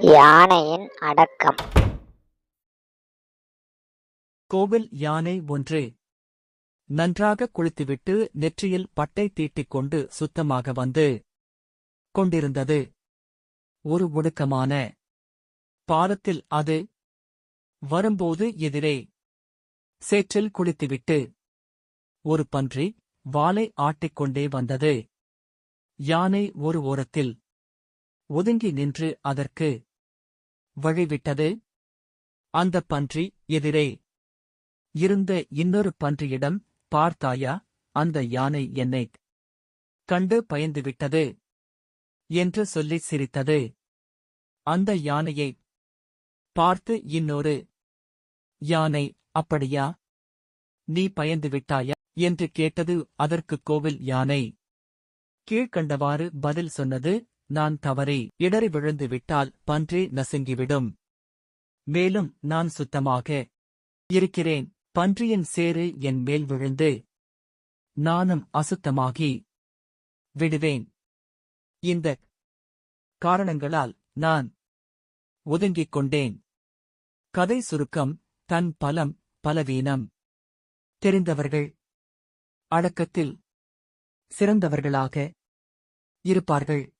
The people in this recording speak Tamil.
யானையின் அடக்கம். கோவில் யானை ஒன்று. நன்றாக குளித்துவிட்டு நெற்றியில் பட்டை தீட்டிக் கொண்டு சுத்தமாக வந்து கொண்டிருந்தது. ஒரு ஒடுக்கமான பாலத்தில் அது வரும்போது எதிரே சேற்றில் குளித்துவிட்டு ஒரு பன்றி வாலை ஆட்டிக்கொண்டே வந்தது. யானை ஒரு ஓரத்தில் ஒதுங்கி நின்று அதற்கு வழிவிட்டது அந்தப் பன்றி எதிரே. இருந்த இன்னொரு பன்றியிடம் பார்த்தாயா அந்த யானை என்னை கண்டு பயந்துவிட்டது. என்று சொல்லிச் சிரித்தது. அந்த யானையை பார்த்து இன்னொரு யானை அப்படியா நீ பயந்து விட்டாயா என்று கேட்டது அதற்குக் கோவில் யானை. கீழ்க்கண்டவாறு பதில் சொன்னது நான் தவறி இடறி விழுந்து விட்டால் பன்றி நசுங்கிவிடும். மேலும் நான் சுத்தமாக இருக்கிறேன் பன்றியின் சேறு என் மேல் விழுந்து நானும் அசுத்தமாகி விடுவேன். இந்த காரணங்களால் நான் ஒதுங்கிக் கொண்டேன். கதை சுருக்கம் தன் பலம் பலவீனம். தெரிந்தவர்கள் அடக்கத்தில் சிறந்தவர்களாக இருப்பார்கள்.